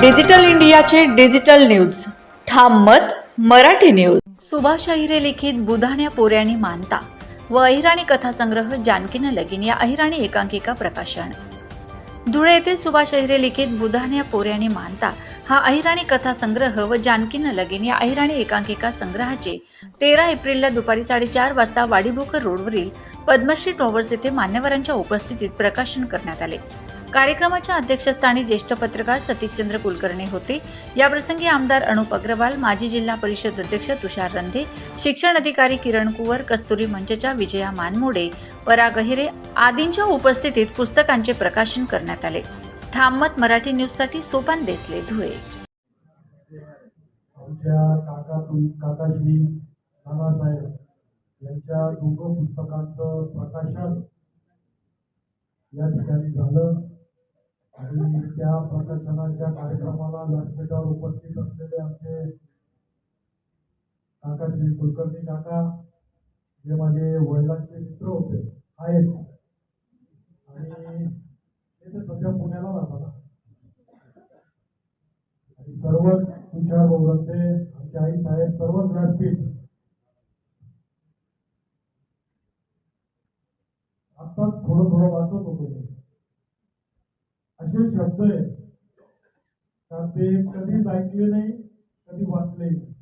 Digital इंडियाचे digital news. ठाम मत मराठी न्यूज. सुभाष अहिरे लिखित बुधाण्या पोऱ्यानी मानता. व अहिराणी कथासंग्रह जानकीनं लगीन या अहिराणी एकांकिका प्रकाशन. धुळे येथे सुभाष अहिरे लिखित बुधाण्या पोऱ्यानी मानता हा अहिराणी कथासंग्रह व जानकीनं लगीन या अहिराणी एकांकिका संग्रहाचे तेरा एप्रिलला दुपारी साडेचार वाजता वाडीभोकर रोडवरील पद्मश्री टॉवर्स येथे मान्यवरांच्या उपस्थितीत प्रकाशन करण्यात आले. कार्यक्रमाच्या अध्यक्षस्थानी ज्येष्ठ पत्रकार सतीशचंद्र कुलकर्णी होते. याप्रसंगी आमदार अनुप अग्रवाल माजी जिल्हा परिषद अध्यक्ष तुषार रंधे शिक्षण अधिकारी किरण कुवर कस्तुरी मंचच्या विजया मानमोडे पराग अहिरे आदींच्या उपस्थितीत पुस्तकांचे प्रकाशन करण्यात आले. ठाममत मराठी न्यूजसाठी सोपान देसले धुळे. यांच्या दोघं पुस्तकांचं प्रकाशन या ठिकाणी झालं. आणि त्या प्रकाशनाच्या कार्यक्रमाला व्यासपीठावर उपस्थित असलेले आमचे काका श्री कुलकर्णी काका जे माझे वडिलांचे मित्र होते आहेत. आणि ते तर सध्या पुण्याला राहतात. आणि सर्वच तुषार बोलते आमचे आई साहेब सर्वच व्यासपीठ. आता थोडं थोडं वाचत होतो मी. असे शब्द आहेत. का ते कधीच ऐकले नाही कधी वाचले नाही.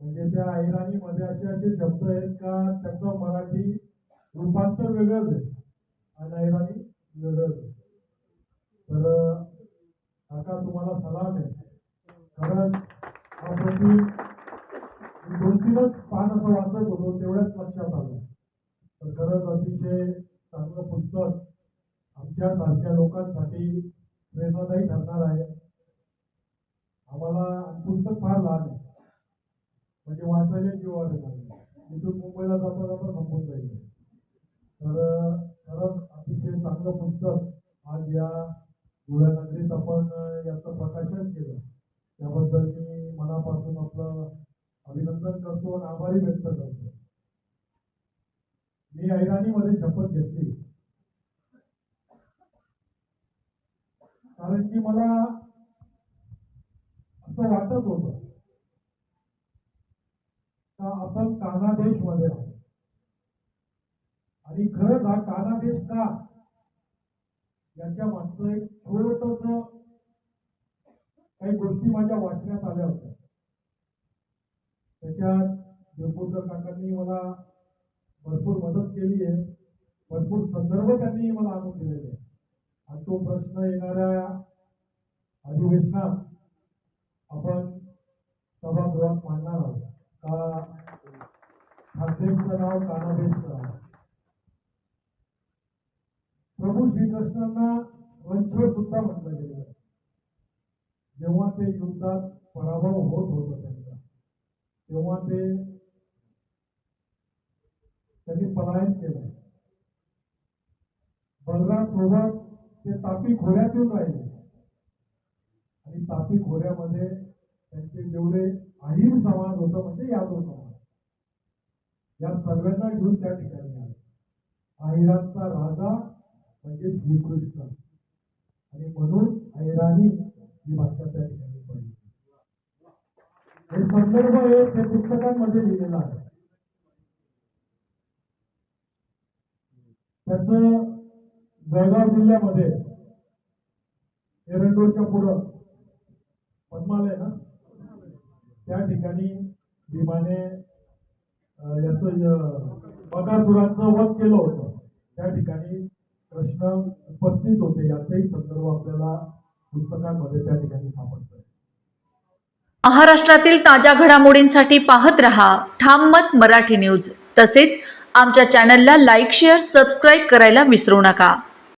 म्हणजे त्या ऐराणी मध्ये असे असे शब्द आहेत का त्याचं मराठी रूपांतर वेगळंच आहे. आणि ऐराणी वेगळंच आहे. तर काका तुम्हाला सलाम आहे. खरंच आपण दोन तीनच पान असं वाचत होतो तेवढ्याच लक्षात आलं. तर खरंच अतिशय चांगलं पुस्तक आमच्या सारख्या लोकांसाठी प्रेरणादायी ठरणार आहे. आम्हाला पुस्तक फार लहान आहे. म्हणजे वाचायला जीवावर येणार इथून मुंबईला जाता जाता संपून जाईल. तर खरंच अतिशय चांगलं पुस्तक आज या धुळ्या नगरीत आपण याचं प्रकाशन केलं. त्याबद्दल मी मनापासून आपलं अभिनंदन करतो आणि आभारी व्यक्त करतो. मी ऐराणीमध्ये शपथ घेतली. कारण की मला असं वाटत होतं का आपण कानादेशमध्ये आहोत. आणि खरंच हा कानादेश का? याच्या मागचं एक छोटस काही गोष्टी माझ्या वाचण्यात आल्या होत्या. त्याच्यात देवपूरकर काकांनी मला भरपूर मदत केली आहे. भरपूर संदर्भ त्यांनी मला आणून दिलेले आहे हा तो प्रश्न येणाऱ्या अधिवेशनात आपण सभागृहात मांडणार आहोत. का ठाकरेंचं नाव कानादेशचं प्रभू श्रीकृष्णांना रणछोड सुद्धा म्हटलं गेलं जेव्हा ते युद्धात पराभव होत होता त्यांचा तेव्हा ते त्यांनी पलायन केलं. बलराम सोबत ते तापी खोऱ्यातून राहिले. आणि तापी खोऱ्यामध्ये त्यांचे जेवढे अहिर समाज होतं म्हणजे यादव समाज या सर्वांना घेऊन त्या ठिकाणी आले. अहिरांचा राजा म्हणजे श्रीकृष्ण. आणि म्हणून अहिराणी ही भाषा त्या ठिकाणी पडली. हे संदर्भ हे त्या पुस्तकांमध्ये लिहिलेला आहे. त्याचं जळगाव जिल्ह्यामध्ये एरंडोलच्या पुढं पद्मालय ना त्या ठिकाणी भीमाने याच बकासुरांचं वध केलं होतं. त्या ठिकाणी प्रश्न उपस्थित होते. याचाही संदर्भ आपल्याला पुस्तकांमध्ये त्या ठिकाणी सापडतोय. महाराष्ट्रातील ताज्या घडामोडींसाठी पाहत रहा ठाम मत मराठी न्यूज. तसेच आमच्या चॅनलला लाईक शेअर सबस्क्राईब करायला विसरू नका.